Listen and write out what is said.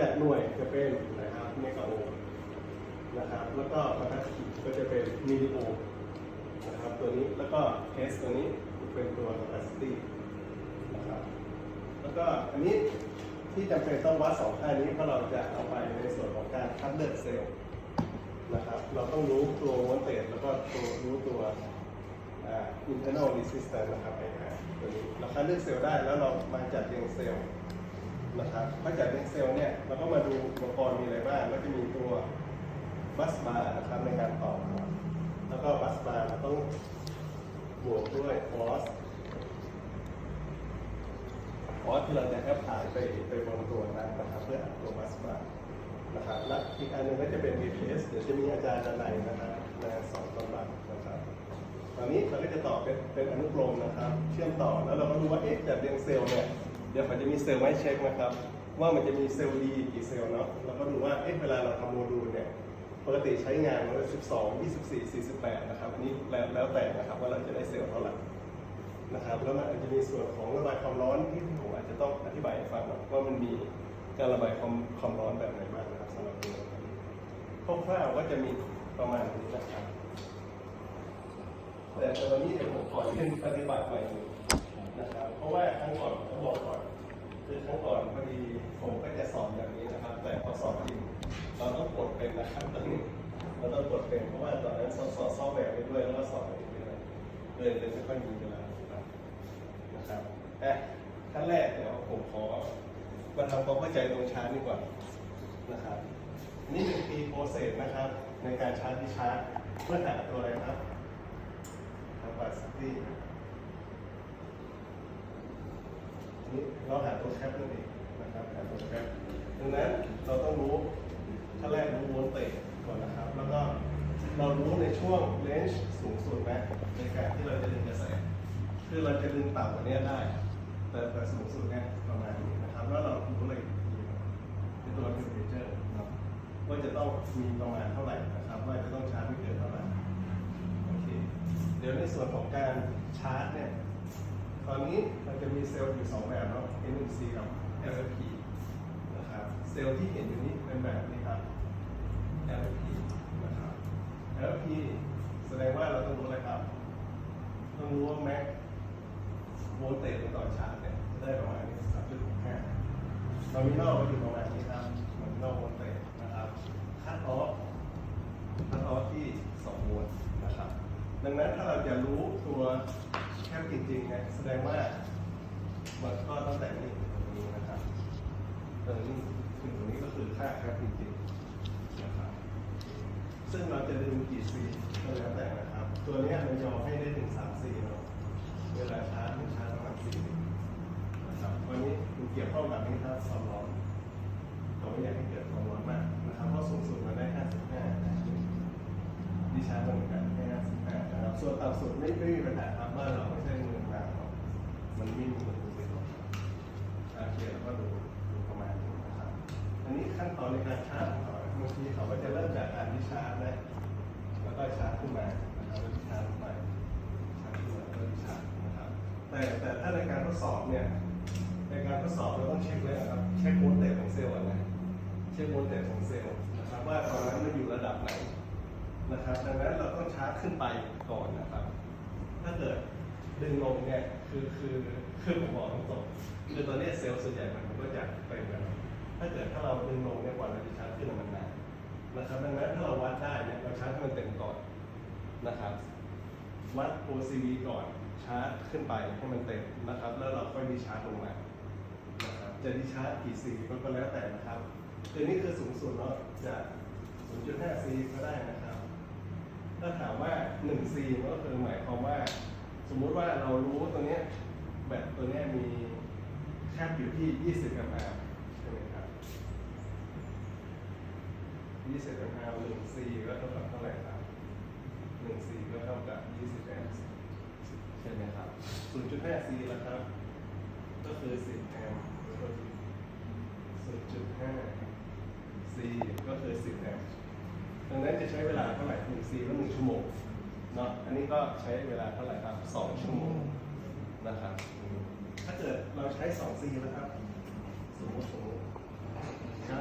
จะหน่วยจะเป็นนะครับเมกะโอห์มนะครับ แล้วก็ปทัดขีดก็จะเป็นมิลลิโอห์มนะครับตัวนี้แล้วก็เทสตัวนี้เป็นตัว capacity นะครับแล้วก็อันนี้ที่จำเป็นต้องวัดสองค่านี้เพราะเราจะเอาไปในส่วนของการคัดเลือกเซลล์นะครับ เราต้องรู้ตัวโวลเตจแล้วก็ตัวรู้ตัวอ่า internal resistance นะครับไอ้อ่าตัวนี้เราคัดเลือกเซลล์ได้แล้วเรามาจัดเรียงเซลล์ นะครับพอจัดเรียงเซลล์เนี่ยเราก็มาดูอุปกรณ์มีอะไรบ้างก็จะมีตัวบัสบาร์นะครับในการต่อครับแล้วก็บัสบาร์เราต้องบวกด้วยฟอสคอสที่เราจะแคปถ่ายไปไปบนตัวนั้นนะครับ เพื่ออัดตัวบัสมาร์นะครับและอีกอันหนึงก็จะเป็น VPS เดี๋ยวจะมีอาจารย์ด้านในนะครับมาสอนตอนหลังนะครับตอนนี้เราก็จะต่อเป็นเป็นอนุกรมนะครับ เชื่อมต่อแล้วเราก็ดูว่าเอ๊ะจากเรียงเซลล์เนี่ย ดี๋ยวมันจะมีเซลล์ไว้เช็คนะครับ ว่ามันจะมีเซลล์ดีกี่เซลล์เนาะเราก็ดูว่าเอ๊ะเวลาเราทำโมดูลเนี่ยปกติใช้งานมันก็12 24 48 นะครับอันนี้แล้วแล้วแต่นะครับว่าเราจะได้เซลล์เท่าไหร่นะครับแล้วมันอาจจะมีส่วนของระบายความร้อนที่ผมอาจจะต้องอธิบายให้ฟังน่อยว่ามันมีการระบายความความร้อนแบบไหนบ้างนะครับสำหรับตัวคร่าวๆก็จะมีประมาณนี้นะครับแต่ตอนนี้เดี๋ยวผมขอเรียนปฏิบัติให อนแบบนี้นะครับ แต่พอสอนจริงเราต้องกดเป็นนะครับตอนนี้เราต้องกดเป็นเพราะว่าตอนนั้นสอนสอนซอฟต์แวร์ไปด้วยแล้วก็สอนอะไรไปด้วยเลยเลยไม่ค่อยมีเวลานะครับนะครับอะขั้นแรกเดี๋ยวผมขอมาทำความเข้าใจตรงชาร์จดีกว่านะครับนี่เป็น P process นะครับ ในการชาร์จที่ชาร์จเพื่อหาตัวอะไรครับ capacity นี่เราหาตัวแคปนั่นเอง นะครับหาตัวแคปดังนั้นเราต้องรู้ขั้นแรกรู้โวลเตจก่อนนะครับ แล้วก็เรารู้ในช่วงเลนจ์สูงสุดไหมในการที่เราจะดึงกระแส คือเราจะดึงต่ำกว่านี้ได้ แต่แต่สูงสุดเนี่ยประมาณนี้นะครับ แล้วเรารู้เลยในตัวเทมเพเจอร์เนาะว่าจะต้องมีประมาณเท่าไหร่นะครับ ว่าจะต้องชาร์จไม่เกินเท่าไหร่โอเคเดี๋ยวในส่วนของการชาร์จเนี่ยตอนนี้มันจะมีเซลล์อยู่สองแบบเนาะ NMC กับ LFP นะครับเซลล์ที่เห็นอยู่นี้เป็นแบบนี้ครับ LFP นะครับ LFP แสดงว่าเราต้องรู้อะไรครับ ต้องรู้ว่าแม็กโวลเตจในตอนชาร์จเนี่ยจะได้ประมาณนี้สามจุดหกห้าตอนนี้นอกก็อยู่ประมาณนี้ครับเหมือนนอกโวลเตจนะครับคัดออฟคัดออฟที่สองโวลต์นะครับ ดังนั้นถ้าเราจะรู้ตัวแคปจริงๆเนี่ยแสดงว่ามันก็ตั้งแต่นี้ นี้นะครับตรงนี้ถึงตรงนี้ก็คือค่าแคปจริงๆนะครับ ซึ่งเราจะดึงกี่ซีก็แล้วแต่นะครับ ตัวเนี้ยมันยอให้ได้ถึงสามซีเนาะเวลาชาร์จมันชาร์จประมาณสี่นะครับวันนี้มันเกี่ยวข้องกับนี้ครับความร้อนเราไม่อยากให้เกิดความร้อนมากนะครับเพราะสูงสุดมันได้55ดิชาร์จเหมือนกันแค่55นะครับส่วนต่ำสุดไม่ไม่มีปัญหาครับว่าเราไม่ใช่เมืองนาเนาะมันไม่มีมันเป็นหรอกโอเคแล้วก็ดูดูประมาณนี้นะครับ อันนี้ ขั้นตอนในการชาร์จของเขาบางทีเขาก็จะเริ่มจากการที่ชาร์จนะแล้วก็ชาร์จขึ้นมานะครับแล้วชาร์จไปชาร์จขึ้นมาแล้วชาร์จนะครับ แต่แต่ถ้าในการทดสอบเนี่ยในการทดสอบเราต้องเช็คเลยนะครับเช็คโวลเตจของเซลล์นะเช็คโวลเตจของเซลล์นะครับว่าตอนนั้นมันอยู่ระดับไหนนะครับดังนั้นเราต้องชาร์จขึ้นไปก่อนนะครับ ถ้าเกิดดึงลงเนี่ยคือคือคือผมบอกตรงๆคือตอนนี้เซลล์ส่วนใหญ่มันก็จะเป็นกัน ถ้าเกิดถ้าเราดึงลงเนี่ยกว่าเราจะชาร์จขึ้นมันนานนะครับดังนั้นถ้าเราวัดได้เนี่ยเราชาร์จให้มันเต็มก่อนนะครับ วัด OCD ก่อนชาร์จขึ้นไปให้มันเต็มนะครับ แล้วเราค่อยดีชาร์จลงมานะครับจะดีชาร์จกี่ซีก็ก็แล้วแต่นะครับคือนี่คือสูงสุดเนาะจะ 0.5ซีก็ได้นะครับ ถ้าถามว่า1 C มันก็คือหมายความว่า สมมุติว่าเรารู้ตัวเนี้ยแบตตัวเนี้ยมีแคบอยู่ที่ 20 แอมป์ใช่ไหมครับ 20แอมป์1 C ก็เท่ากับเท่าไหร่ครับ1 C ก็เท่ากับ20แอมป์ใช่ไหมครับ0.5 C แล้วครับ ก็คือ10แอมป์0.5 C ก็คือ10แอมป์ดังนั้นจะใช้เวลาเท่าไหร่หนึ่งซีแล้วหนึ่งชั่วโมงเนาะอันนี้ก็ใช้เวลาเท่าไหร่ครับสองชั่วโมงนะครับ ถ้าเกิดเราใช้สองซีแล้วครับสมมติสมมติสินค้า